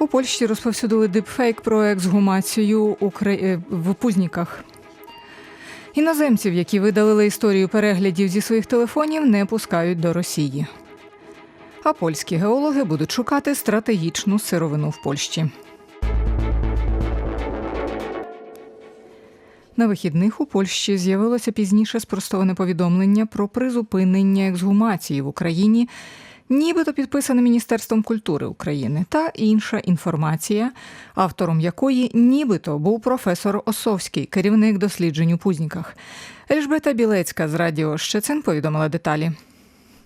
У Польщі розповсюдили дипфейк про ексгумацію е, в Пузніках. Іноземців, які видалили історію переглядів зі своїх телефонів, не пускають до Росії. А польські геологи будуть шукати стратегічну сировину в Польщі. На вихідних у Польщі з'явилося пізніше спростоване повідомлення про призупинення ексгумації в Україні, нібито підписане Міністерством культури України, та інша інформація, автором якої нібито був професор Осовський, керівник досліджень у Пузніках. Ельжбета Білецька з радіо Щецин повідомила деталі.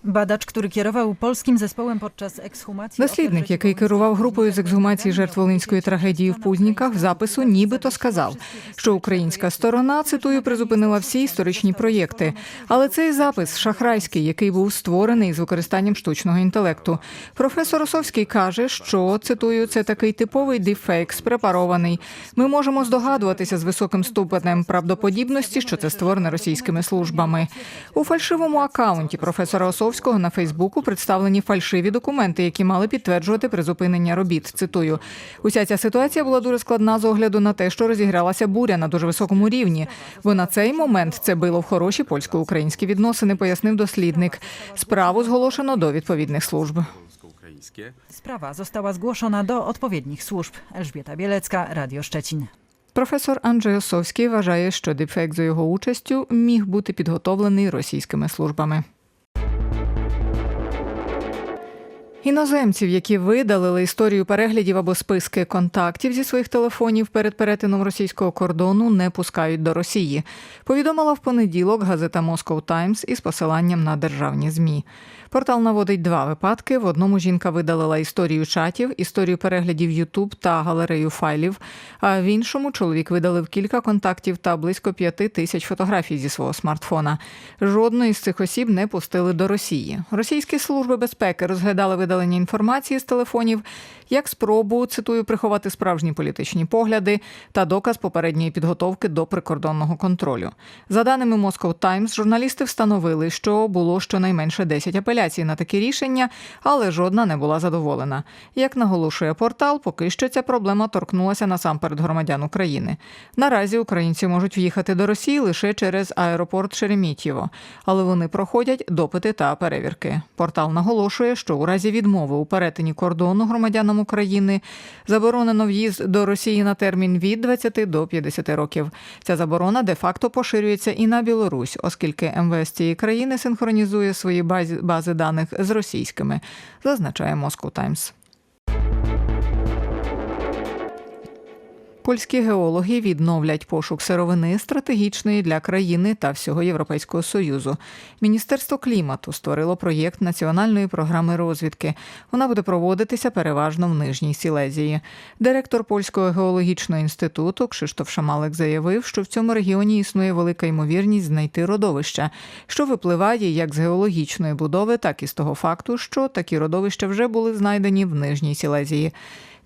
Badacz, który kierował polskim zespołem podczas ekshumacji. Дослідник, який керував групою з ексгумації жертв волинської трагедії в Пузніках, в запису нібито сказав, що українська сторона цитую призупинила всі історичні проєкти. Але цей запис шахрайський, який був створений з використанням штучного інтелекту. Професор Осовський каже, що цитую, це такий типовий дефейк, спрепарований. Ми можемо здогадуватися з високим ступенем правдоподібності, що це створене російськими службами. У фальшивому акаунті професора Осовського на Фейсбуку представлені фальшиві документи, які мали підтверджувати призупинення робіт. Цитую, уся ця ситуація була дуже складна з огляду на те, що розігралася буря на дуже високому рівні. Бо на цей момент це било в хороші польсько-українські відносини, пояснив дослідник. Справу зголошено до відповідних служб. Sprawa została zgłoszona do odpowiednich służb. Elżbieta Bielecka, Radio Szczecin. Професор Анджей Осовський вважає, що дипфейк за його участю міг бути підготовлений російськими службами. Іноземців, які видалили історію переглядів або списки контактів зі своїх телефонів перед перетином російського кордону, не пускають до Росії. Повідомила в понеділок газета Moscow Times із посиланням на державні змі. Портал наводить два випадки. В одному жінка видалила історію чатів, історію переглядів YouTube та галерею файлів. А в іншому чоловік видалив кілька контактів та близько п'яти тисяч фотографій зі свого смартфона. Жодної з цих осіб не пустили до Росії. Російські служби безпеки розглядали видалення інформації з телефонів як спробу цитую приховати справжні політичні погляди та доказ попередньої підготовки до прикордонного контролю. За даними Moscow Times, журналісти встановили, що було щонайменше 10 апеляцій на такі рішення, але жодна не була задоволена. Як наголошує портал, поки що ця проблема торкнулася насамперед громадян України. Наразі українці можуть в'їхати до Росії лише через аеропорт Шеремітєво, але вони проходять допити та перевірки. Портал наголошує, що у разі відмови у перетині кордону громадянам України заборонено в'їзд до Росії на термін від 20 до 50 років. Ця заборона де-факто поширюється і на Білорусь, оскільки МВС цієї країни синхронізує свої бази даних з російськими, зазначає Moscow Times. Польські геологи відновлять пошук сировини стратегічної для країни та всього Європейського союзу. Міністерство клімату створило проєкт національної програми розвідки. Вона буде проводитися переважно в Нижній Сілезії. Директор польського геологічного інституту Кшиштоф Шамалик заявив, що в цьому регіоні існує велика ймовірність знайти родовища, що випливає як з геологічної будови, так і з того факту, що такі родовища вже були знайдені в Нижній Сілезії.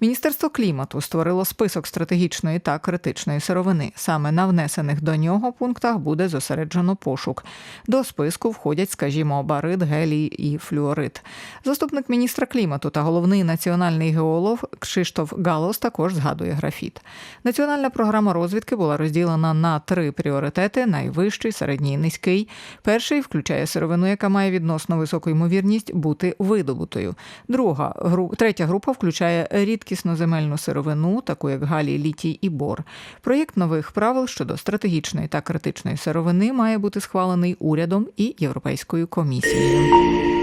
Міністерство клімату створило список стратегічної та критичної сировини. Саме на внесених до нього пунктах буде зосереджено пошук. До списку входять, скажімо, барит, гелій і флюорит. Заступник міністра клімату та головний національний геолог Кшиштоф Галос також згадує графіт. Національна програма розвідки була розділена на три пріоритети: найвищий, середній низький. Перший включає сировину, яка має відносно високу ймовірність бути видобутою. Друга гру... третя група включає рідкісноземельну сировину, таку як галій, літій і бор. Проєкт нових правил щодо стратегічної та критичної сировини має бути схвалений урядом і Європейською комісією.